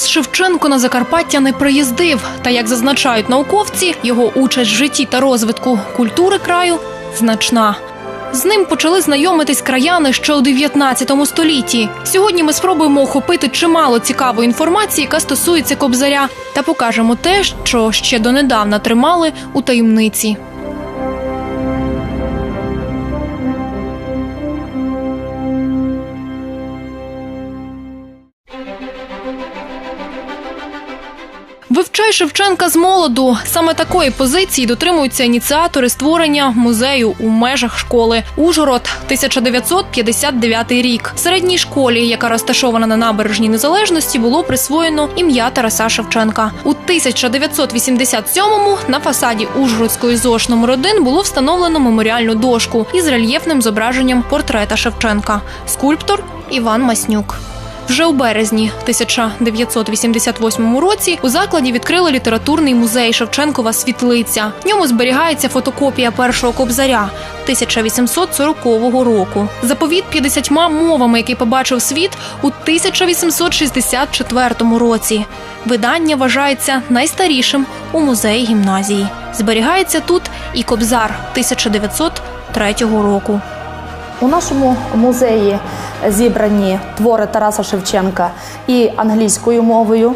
Тарас Шевченко на Закарпаття не приїздив. Та як зазначають науковці, його участь в житті та розвитку культури краю значна. З ним почали знайомитись краяни ще у 19 столітті. Сьогодні ми спробуємо охопити чимало цікавої інформації, яка стосується кобзаря, та покажемо те, що ще донедавна тримали у таємниці. Вивчай Шевченка з молоду. Саме такої позиції дотримуються ініціатори створення музею у межах школи. Ужгород, 1959 рік. В середній школі, яка розташована на набережній незалежності, було присвоєно ім'я Тараса Шевченка. У 1987-му на фасаді Ужгородської ЗОШ номер 1 було встановлено меморіальну дошку із рельєфним зображенням портрета Шевченка. Скульптор Іван Маснюк. Вже у березні 1988 році у закладі відкрили літературний музей Шевченкова світлиця. В ньому зберігається фотокопія першого кобзаря 1840 року. Заповіт 50 мовами, який побачив світ у 1864 році. Видання вважається найстарішим у музеї гімназії. Зберігається тут і кобзар 1903 року. У нашому музеї зібрані твори Тараса Шевченка і англійською мовою,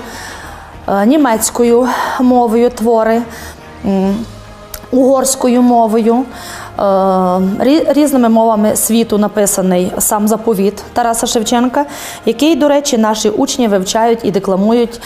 е, німецькою мовою твори, угорською мовою. е, Різними мовами світу написаний сам заповіт Тараса Шевченка, який, до речі, наші учні вивчають і декламують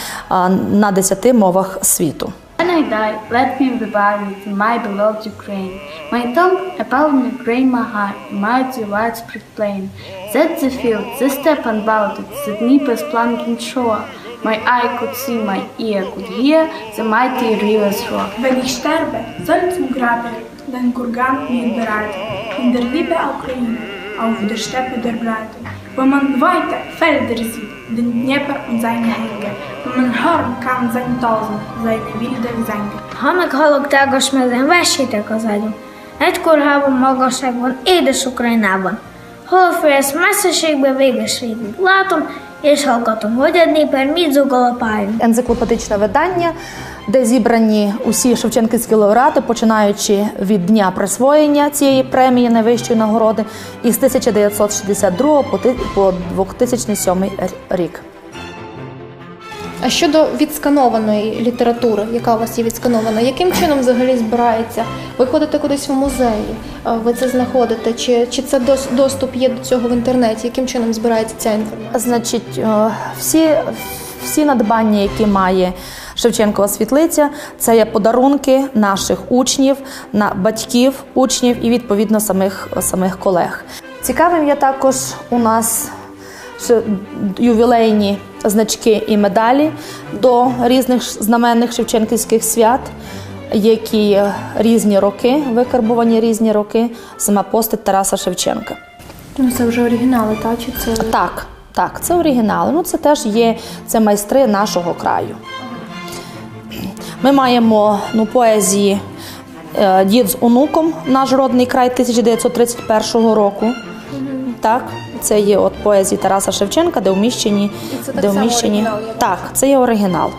на 10 мовах світу. When I die, let me be buried in my beloved Ukraine. My tomb me grain my heart, mighty widespread plain. That the field, the steppe unbounded, the Dnieper's plunging shore. My eye could see, my ear could hear the mighty river's roar. Wenn ich sterbe, soll zum Grabe den Kurgan mir bereiten, in der Liebe Ukraine, auf der Steppe der Breite, wo man weite Felder sieht, den Dnieper und seine Hänge, wo man hören kann sein Tausend, seine wilde Gesänge. Ha meghalok tágas mezen, vessétek az agyam. Egy korhában magasságban, édes Ukrajnában. Hol félsz messzeségbe véges végig látom, és hallgatom, hogy egy néper mit zugol a pályán. енциклопедичне видання, де зібрані усі шевченківські лауреати, починаючи від дня присвоєння цієї премії найвищої нагороди із 1962 по ти- по 2007 рік. А щодо відсканованої літератури, яка у вас є відсканована, яким чином взагалі збирається? Ви ходите кудись в музеї, ви це знаходите? Чи, чи це дос- доступ є до цього в інтернеті? Яким чином збирається ця інформація? Значить, всі, всі надбання, які має Шевченкова світлиця, це є подарунки наших учнів, на батьків учнів і відповідно самих, самих колег. Цікавим є також у нас ювілейні значки і медалі до різних знаменних шевченківських свят, які різні роки, викарбувані різні роки, сама постать Тараса Шевченка. Ну це вже оригінали, та чи це Так, так, це оригінали. Ну, це теж є це майстри нашого краю. Ми маємо ну, поезії е, Дід з онуком, наш родний край 1931 року. Так, це є от поезії Тараса Шевченка, де вміщені. Це так де само вміщені. оригінал, Так, це є оригінал.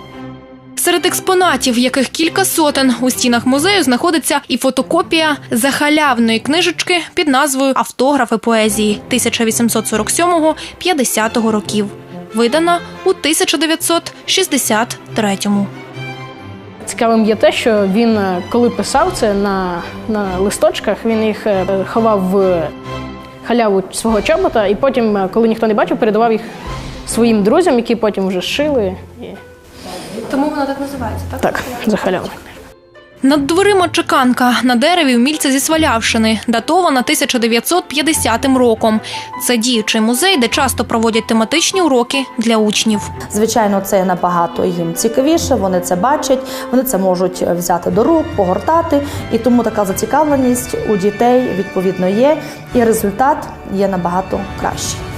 Серед експонатів, яких кілька сотень у стінах музею, знаходиться і фотокопія захалявної книжечки під назвою Автографи поезії 1847-50 років, видана у 1963-му. Цікавим є те, що він, е, коли писав це на, на листочках, він їх е, ховав в халяву свого чобота, і потім, е, коли ніхто не бачив, передавав їх своїм друзям, які потім вже шили. Тому вона так називається? Так, Так, за халяву. Над дверима чеканка на дереві вмільця зі Свалявщини, датована 1950 роком. Це діючий музей, де часто проводять тематичні уроки для учнів. Звичайно, це набагато їм цікавіше. Вони це бачать, вони це можуть взяти до рук, погортати, і тому така зацікавленість у дітей відповідно є, і результат є набагато кращий.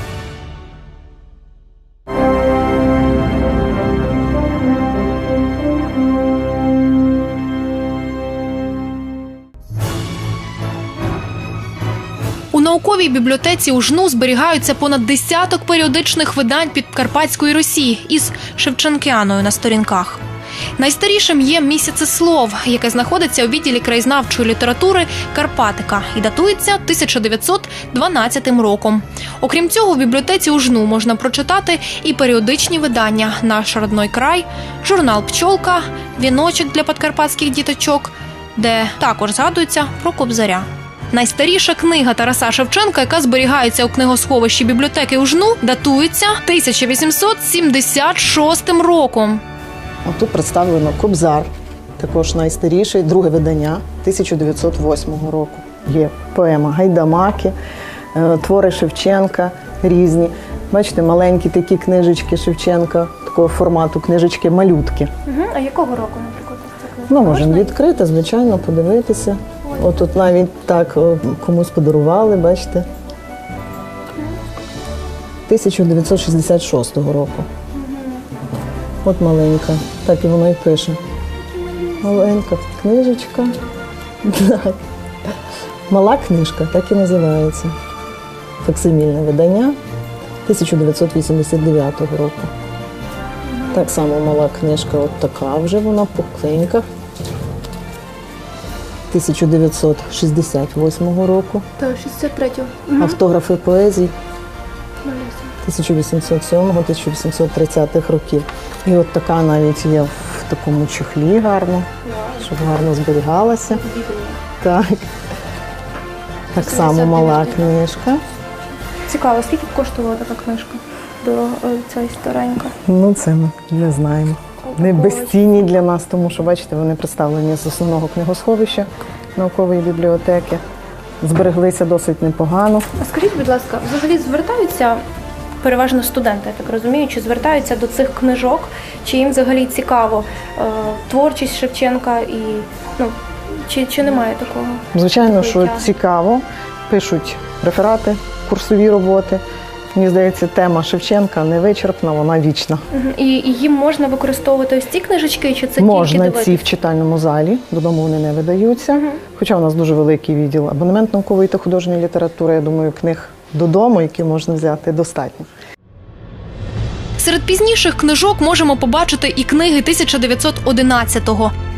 Науковій бібліотеці УЖНУ зберігаються понад десяток періодичних видань Підкарпатської Росії із Шевченкіаною на сторінках. Найстарішим є місяцеслов, яке знаходиться у відділі краєзнавчої літератури Карпатика і датується 1912 роком. Окрім цього, в бібліотеці УЖНУ можна прочитати і періодичні видання Наш родной край, журнал Пчолка, віночок для подкарпатських діточок, де також згадується про Кобзаря. Найстаріша книга Тараса Шевченка, яка зберігається у книгосховищі бібліотеки УЖНУ, датується 1876 роком. А Тут представлено Кобзар, також найстаріший, друге видання 1908 року. Є поема Гайдамаки, е, твори Шевченка різні. Бачите, маленькі такі книжечки Шевченка, такого формату книжечки малютки. Угу. А якого року, наприклад, ця книга? Ну, можемо відкрити, звичайно, подивитися. От тут навіть так о, комусь подарували, бачите. 1966 року. От маленька, так і воно і пише. Маленька книжечка. Так. Мала книжка, так і називається. Факсимільне видання 1989 року. Так само мала книжка, от така вже вона по клинках. 1968 року. Та 63-го. Автографи поезій 1807-1830 років. І от така навіть є в такому чехлі гарно, щоб гарно зберігалася. Так. Так само мала книжка. Цікаво, скільки б коштувала така книжка? Дорога е, ця старенька. Ну, це ми не знаємо. Не безцінні для нас, тому що, бачите, вони представлені з основного книгосховища наукової бібліотеки. Збереглися досить непогано. А скажіть, будь ласка, взагалі звертаються переважно студенти, я так розумію, чи звертаються до цих книжок, чи їм взагалі цікаво е, творчість Шевченка і ну чи, чи немає такого? Звичайно, що цікаво. Пишуть реферати, курсові роботи. Мені здається, тема Шевченка не вичерпна, вона вічна. І, їм можна використовувати ось ці книжечки, чи це Можна тільки ці в читальному залі, додому вони не видаються. Хоча у нас дуже великий відділ абонемент наукової та художньої літератури. Я думаю, книг додому, які можна взяти, достатньо. Серед пізніших книжок можемо побачити і книги 1911,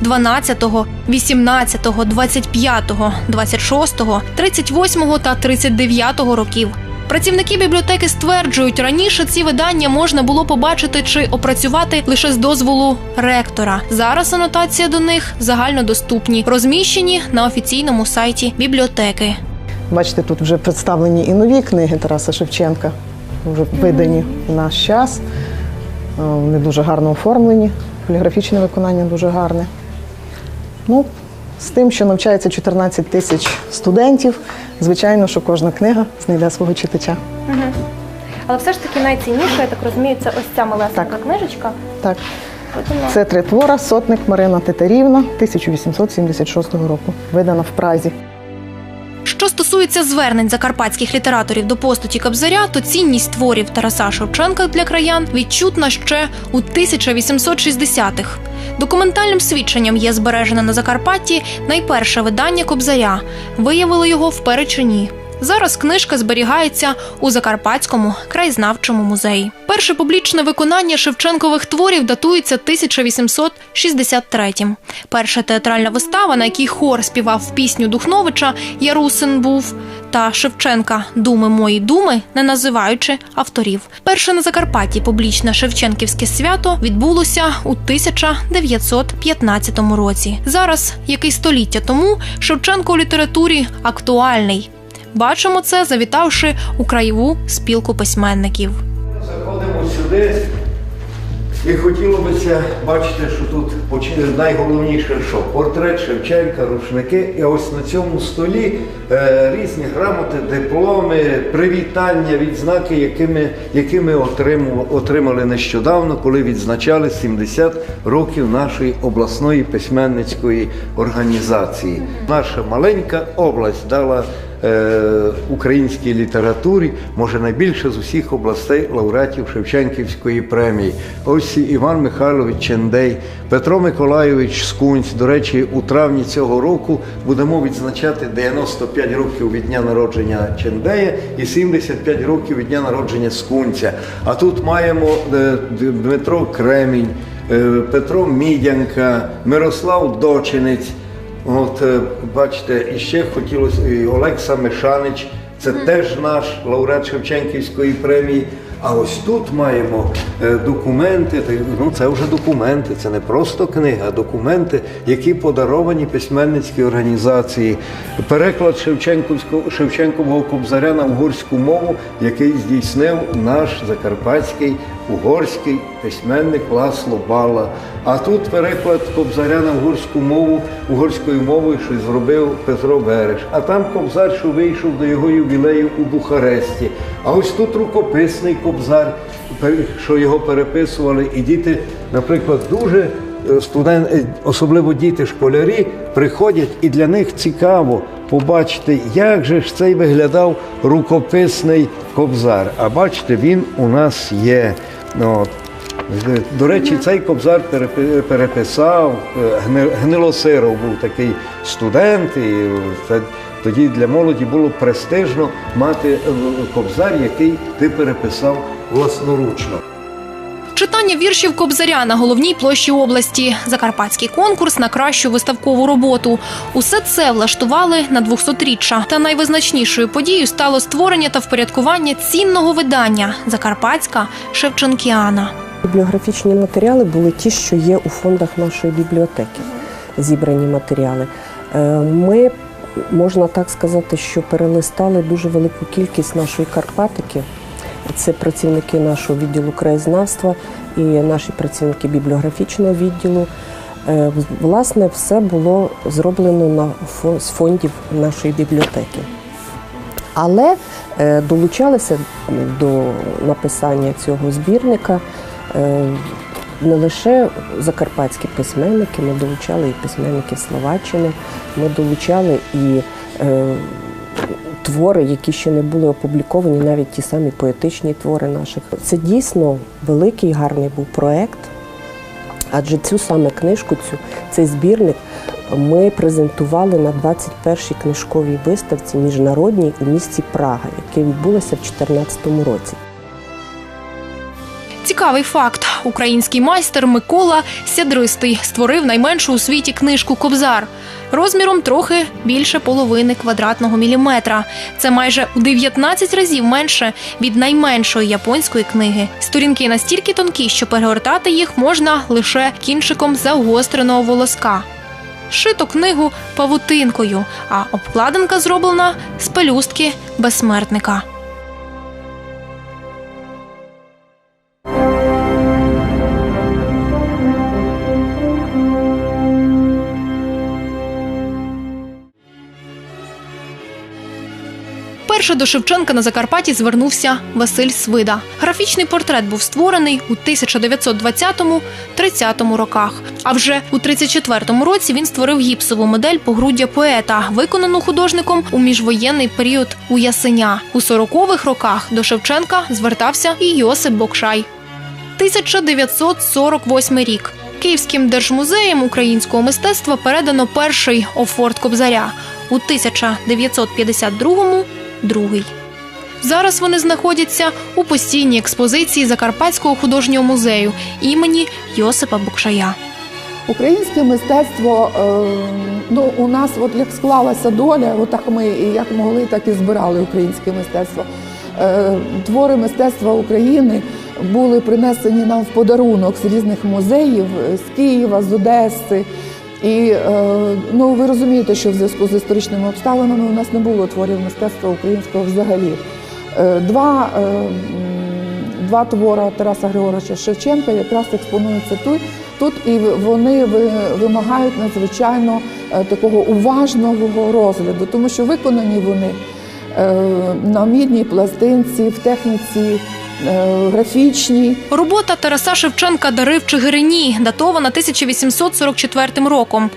12, 18, 25, 26, 38 та 39 років. Працівники бібліотеки стверджують, раніше ці видання можна було побачити чи опрацювати лише з дозволу ректора. Зараз анотація до них загальнодоступні, розміщені на офіційному сайті бібліотеки. Бачите, тут вже представлені і нові книги Тараса Шевченка, вже видані в наш час. Е, Вони дуже гарно оформлені, поліграфічне виконання дуже гарне. Ну, з тим, що навчається 14 тисяч студентів, звичайно, що кожна книга знайде свого читача. Але все ж таки найцінніше, я так розумію, це ось ця малесенька Так. книжечка. Так, це три твора Сотник Марина Титарівна 1876 року, видана в Празі. Що стосується звернень закарпатських літераторів до постаті Кобзаря, то цінність творів Тараса Шевченка для краян відчутна ще у 1860-х. Документальним свідченням є збережене на Закарпатті найперше видання Кобзаря. Виявили його в Перечині. Зараз книжка зберігається у Закарпатському краєзнавчому музеї. Перше публічне виконання Шевченкових творів датується 1863-м. Перша театральна вистава, на якій хор співав пісню Духновича Ярусин був та Шевченка Думи мої думи, не називаючи авторів. Перше на Закарпатті публічне Шевченківське свято відбулося у 1915 році. Зараз, як і століття тому, Шевченко у літературі актуальний. Бачимо це, завітавши у краєву спілку письменників. Заходимо сюди і хотілося б бачити, що тут найголовніше, що портрет Шевченка, рушники. І ось на цьому столі е, різні грамоти, дипломи, привітання, відзнаки, якими, якими отримали, нещодавно, коли відзначали 70 років нашої обласної письменницької організації. Наша маленька область дала українській літературі, може найбільше з усіх областей лауреатів Шевченківської премії. Ось Іван Михайлович Чендей, Петро Миколайович Скунць. До речі, у травні цього року будемо відзначати 95 років від дня народження Чендея і 75 років від дня народження Скунця. А тут маємо е, Дмитро Кремінь, е, Петро Мідянка, Мирослав Дочинець. От е, бачите, і ще хотілося і Олекса Мешанич, це теж наш лауреат Шевченківської премії. А ось тут маємо е, документи. Ну це вже документи, це не просто книга, а документи, які подаровані письменницькій організації. Переклад Шевченкового кобзаря на угорську мову, який здійснив наш закарпатський угорський письменник Ласло Бала. А тут переклад кобзаря на угорську мову, угорською мовою, що зробив Петро Береш. А там кобзар, що вийшов до його ювілею у Бухаресті. А ось тут рукописний кобзар, що його переписували. І діти, наприклад, дуже е, студент, е, особливо діти, школярі, приходять, і для них цікаво побачити, як же ж цей виглядав рукописний кобзар. А бачите, він у нас є. Ну, от. До речі, цей кобзар переписав е, Гнилосиров був такий студент, і тоді для молоді було престижно мати е, кобзар, який ти переписав власноручно. Читання віршів Кобзаря на головній площі області, закарпатський конкурс на кращу виставкову роботу. Усе це влаштували на 200-річчя. Та найвизначнішою подією стало створення та впорядкування цінного видання Закарпатська Шевченкіана. Бібліографічні матеріали були ті, що є у фондах нашої бібліотеки, зібрані матеріали. Е, Ми, можна так сказати, що перелистали дуже велику кількість нашої Карпатики. Це працівники нашого відділу краєзнавства і наші працівники бібліографічного відділу. Е, Власне, все було зроблено на з фондів нашої бібліотеки. Але е, долучалися до написання цього збірника е, не лише закарпатські письменники, ми долучали і письменники Словаччини, ми долучали і твори, які ще не були опубліковані, навіть ті самі поетичні твори наших. Це дійсно великий гарний був проект. Адже цю саме книжку, цю, цей збірник ми презентували на 21-й книжковій виставці міжнародній у місті Прага, яка відбулася в 2014 році. Цікавий факт: український майстер Микола Сядристий створив найменшу у світі книжку Кобзар розміром трохи більше половини квадратного міліметра. Це майже у 19 разів менше від найменшої японської книги. Сторінки настільки тонкі, що перегортати їх можна лише кінчиком загостреного волоска. Шито книгу павутинкою, а обкладинка зроблена з пелюстки безсмертника. Перше до Шевченка на Закарпатті звернувся Василь Свида. Графічний портрет був створений у 1920-30 роках. А вже у 34-му році він створив гіпсову модель погруддя поета, виконану художником у міжвоєнний період у Ясеня. У 40-х роках до Шевченка звертався і Йосип Бокшай. 1948 рік. Київським держмузеєм українського мистецтва передано перший офорт Кобзаря у 1952-му – другий. Зараз вони знаходяться у постійній експозиції Закарпатського художнього музею імені Йосипа Букшая. Українське мистецтво, е, ну у нас, от як склалася доля, от так ми як могли, так і збирали українське мистецтво. Е, Твори мистецтва України були принесені нам в подарунок з різних музеїв, е, з Києва, з Одеси. І е, ну, ви розумієте, що в зв'язку з історичними обставинами у нас не було творів мистецтва українського взагалі. Е, Два, е, два твора Тараса Григоровича Шевченка якраз експонуються тут. Тут і вони ви- вимагають надзвичайно такого уважного розгляду, тому що виконані вони на мідній пластинці, в техніці е, графічній. Робота Тараса Шевченка Дари в Чигирині, датована 1844 роком.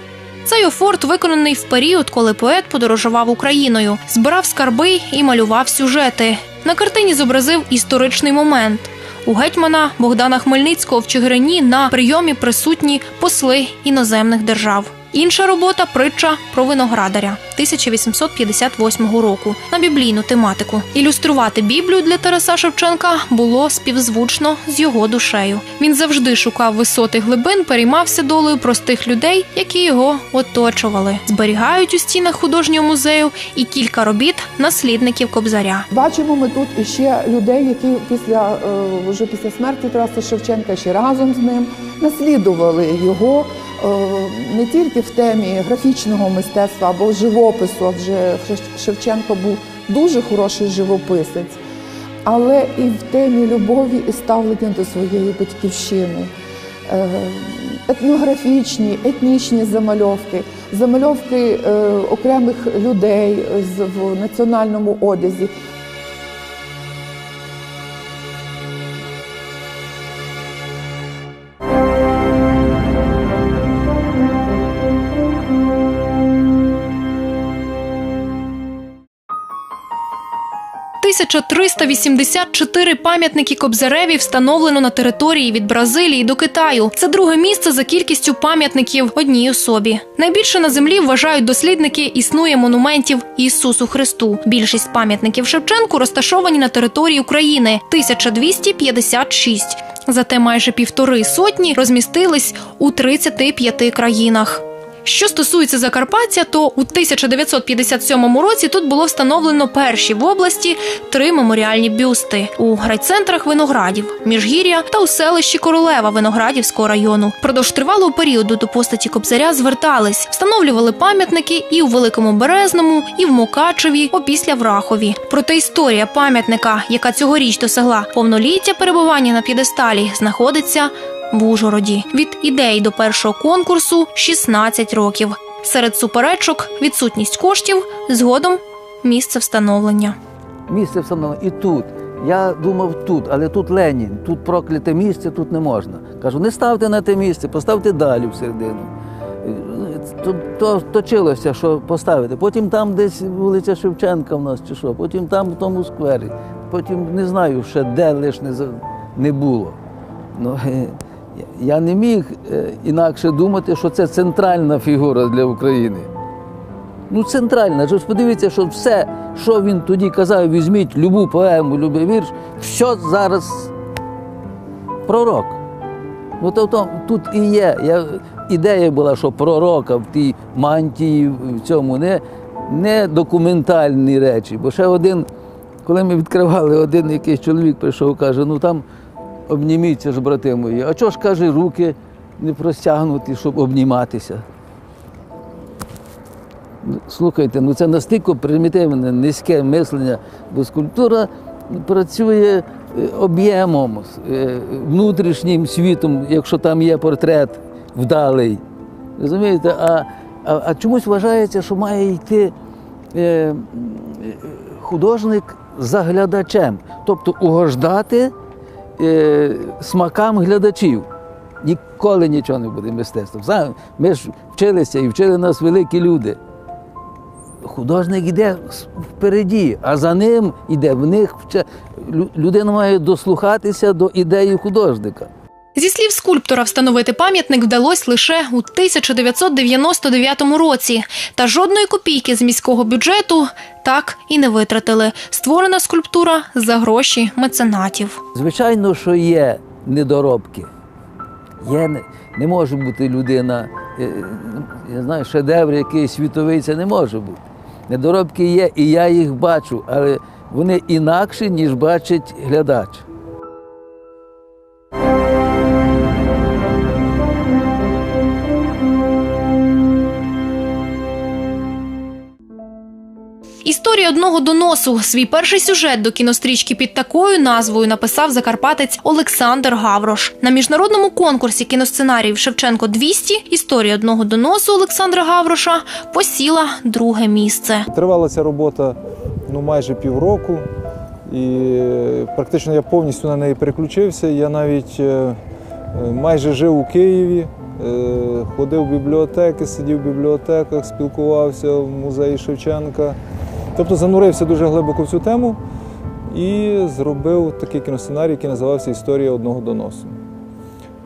Цей офорт виконаний в період, коли поет подорожував Україною, збирав скарби і малював сюжети. На картині зобразив історичний момент. У гетьмана Богдана Хмельницького в Чигирині на прийомі присутні посли іноземних держав. Інша робота притча про виноградаря 1858 року на біблійну тематику. Ілюструвати Біблію для Тараса Шевченка було співзвучно з його душею. Він завжди шукав висоти глибин, переймався долею простих людей, які його оточували. Зберігають у стінах художнього музею і кілька робіт наслідників Кобзаря. Бачимо ми тут іще людей, які після е, вже після смерті Тараса Шевченка ще разом з ним наслідували його не тільки в темі графічного мистецтва або живопису, адже Шевченко був дуже хороший живописець, але і в темі любові і ставлення до своєї батьківщини. Е, Етнографічні, етнічні замальовки, замальовки е, окремих людей в національному одязі, – 1384 пам'ятники Кобзареві встановлено на території від Бразилії до Китаю. Це друге місце за кількістю пам'ятників одній особі. Найбільше на землі вважають дослідники існує монументів Ісусу Христу. Більшість пам'ятників Шевченку розташовані на території України 1256. Зате майже півтори сотні розмістились у 35 країнах. Що стосується Закарпаття, то у 1957 році тут було встановлено перші в області три меморіальні бюсти у райцентрах виноградів, міжгір'я та у селищі Королева Виноградівського району. Продовж тривалого періоду до постаті Кобзаря звертались, встановлювали пам'ятники і у Великому Березному, і в Мукачеві, опісля в Рахові. Проте історія пам'ятника, яка цьогоріч досягла повноліття перебування на п'єдесталі, знаходиться в Ужгороді. Від ідеї до першого конкурсу 16 років. Серед суперечок відсутність коштів, згодом місце встановлення. Місце встановлено і тут. Я думав тут, але тут Ленін, тут прокляте місце, тут не можна. Кажу, не ставте на те місце, поставте далі всередину. То, то точилося, що поставити. Потім там десь вулиця Шевченка в нас чи що, потім там в тому сквері, потім не знаю ще де лиш не, не було. Ну, е, я не міг е, інакше думати, що це центральна фігура для України. Ну, центральна. Ж подивіться, що все, що він тоді казав, візьміть любу поему, любий вірш, все зараз пророк. Ну, то, то, тут і є. Я, ідея була, що пророка в тій мантії, в цьому не, не документальні речі. Бо ще один, коли ми відкривали, один якийсь чоловік прийшов, каже, ну там обніміться ж, брати мої. А чого ж каже, руки не простягнуті, щоб обніматися? Слухайте, ну це настільки примітивне, низьке мислення, бо скульптура працює е, об'ємом, е, внутрішнім світом, якщо там є портрет вдалий. Розумієте? А, а, а чомусь вважається, що має йти е, е, художник за глядачем, тобто угождати е, смакам глядачів. Ніколи нічого не буде мистецтвом. Ми ж вчилися і вчили нас великі люди. Художник йде впереді, а за ним йде в них людина має дослухатися до ідеї художника. Зі слів скульптора, встановити пам'ятник вдалося лише у 1999 році. Та жодної копійки з міського бюджету так і не витратили. Створена скульптура за гроші меценатів. Звичайно, що є недоробки. Є, не, може бути людина, е, я знаю, шедевр якийсь світовий, це не може бути. Недоробки є, і я їх бачу, але вони інакші, ніж бачить глядач. Історія одного доносу. Свій перший сюжет до кінострічки під такою назвою написав закарпатець Олександр Гаврош. На міжнародному конкурсі кіносценаріїв Шевченко 200 історія одного доносу Олександра Гавроша посіла друге місце. Тривала ця робота ну, майже півроку, і практично я повністю на неї переключився. Я навіть е, е, майже жив у Києві, Е, Ходив в бібліотеки, сидів в бібліотеках, спілкувався в музеї Шевченка. Тобто занурився дуже глибоко в цю тему і зробив такий кіносценарій, який називався Історія одного доносу.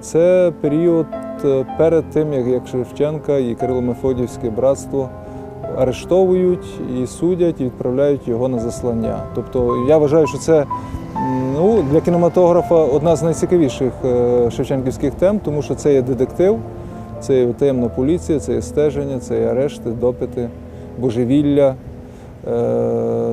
Це період е, перед тим, як, Шевченка і Кирило-Мефодіївське братство арештовують і судять, і відправляють його на заслання. Тобто я вважаю, що це ну, для кінематографа одна з найцікавіших е, шевченківських тем, тому що це є детектив, це є таємна поліція, це є стеження, це є арешти, допити, божевілля. Е,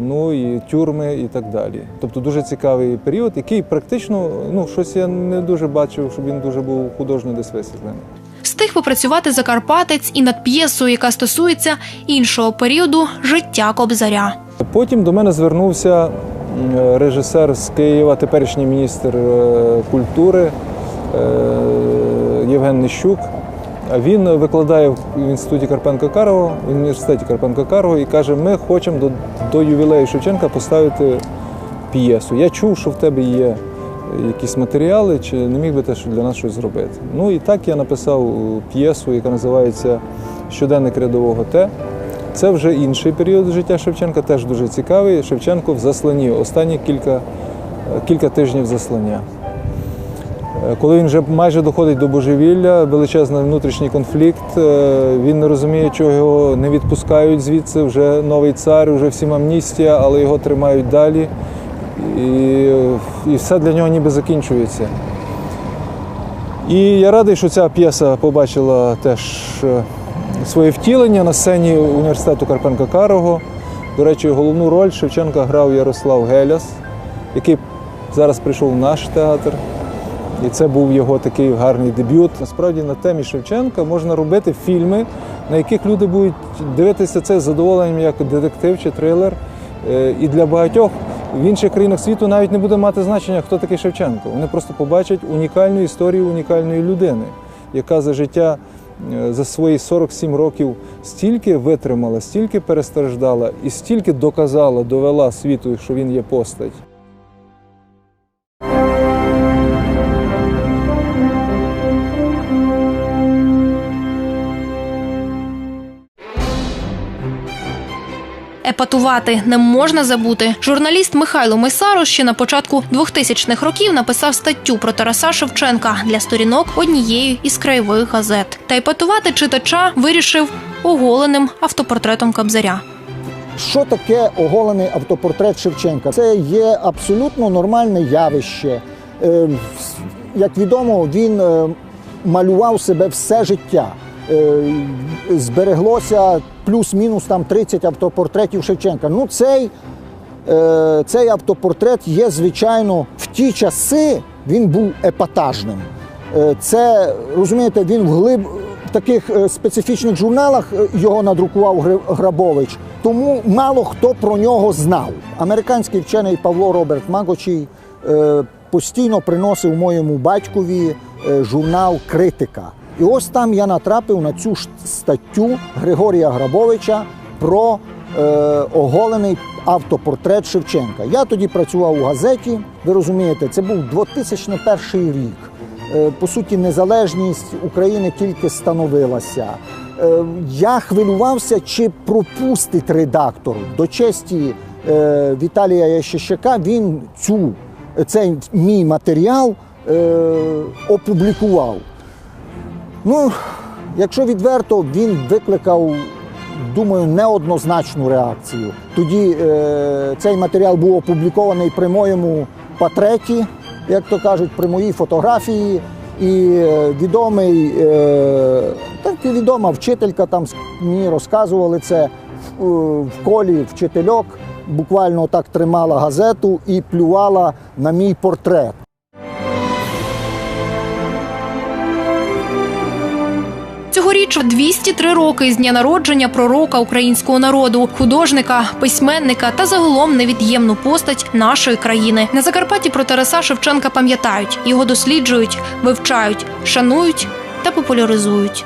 Ну і тюрми і так далі. Тобто дуже цікавий період, який практично ну щось я не дуже бачив, щоб він дуже був художньо десь висвітлений. Встиг попрацювати Закарпатець і над п'єсою, яка стосується іншого періоду життя Кобзаря. Потім до мене звернувся режисер з Києва, теперішній міністр е, культури е, Євген Нищук. Він викладає в інституті Карпенка Карого, в університеті Карпенка Карого і каже: ми хочемо до, до ювілею Шевченка поставити п'єсу. Я чув, що в тебе є якісь матеріали, чи не міг би що для нас щось зробити. Ну і так я написав п'єсу, яка називається Щоденник рядового Т. Це вже інший період життя Шевченка, теж дуже цікавий. Шевченко в засланні, останні кілька, кілька тижнів заслання. Е, Коли він вже майже доходить до божевілля, величезний внутрішній конфлікт, е, він не розуміє, чого його не відпускають звідси. Вже новий цар, вже всім амністія, але його тримають далі. І, і все для нього ніби закінчується. І я радий, що ця п'єса побачила теж е, своє втілення на сцені університету Карпенка Карого. До речі, головну роль Шевченка грав Ярослав Геляс, який зараз прийшов в наш театр. І це був його такий гарний дебют. Насправді на темі Шевченка можна робити фільми, на яких люди будуть дивитися це з задоволенням як детектив чи трилер. Е, І для багатьох в інших країнах світу навіть не буде мати значення, хто такий Шевченко. Вони просто побачать унікальну історію унікальної людини, яка за життя е, за свої 47 років стільки витримала, стільки перестраждала і стільки доказала, довела світу, що він є постать. Епатувати не можна забути. Журналіст Михайло Мисаро ще на початку 2000-х років написав статтю про Тараса Шевченка для сторінок однієї із краєвих газет. Та епатувати читача вирішив оголеним автопортретом Кобзаря. Що таке оголений автопортрет Шевченка? Це є абсолютно нормальне явище. Е, Як відомо, він е, малював себе все життя. Е, Збереглося плюс-мінус там 30 автопортретів Шевченка. Ну, цей, е, цей автопортрет є, звичайно, в ті часи він був епатажним. Е, Це, розумієте, він в глиб в таких специфічних журналах його надрукував Грабович, тому мало хто про нього знав. Американський вчений Павло Роберт Магочій е, постійно приносив моєму батькові журнал Критика. І ось там я натрапив на цю статтю Григорія Грабовича про е, оголений автопортрет Шевченка. Я тоді працював у газеті. Ви розумієте, це був 2001 рік. Е, По суті, незалежність України тільки становилася. Е, Я хвилювався, чи пропустить редактор до честі е, Віталія Ящищака. Він цю, цей мій матеріал е, опублікував. Ну, якщо відверто, він викликав, думаю, неоднозначну реакцію. Тоді е, цей матеріал був опублікований при моєму патреті, як то кажуть, при моїй фотографії. І е, відомий, е, так і відома вчителька там мені розказували це е, в колі вчительок, буквально так тримала газету і плювала на мій портрет. Цьогоріч 203 роки з дня народження пророка українського народу, художника, письменника та загалом невід'ємну постать нашої країни. На Закарпатті про Тараса Шевченка пам'ятають, його досліджують, вивчають, шанують та популяризують.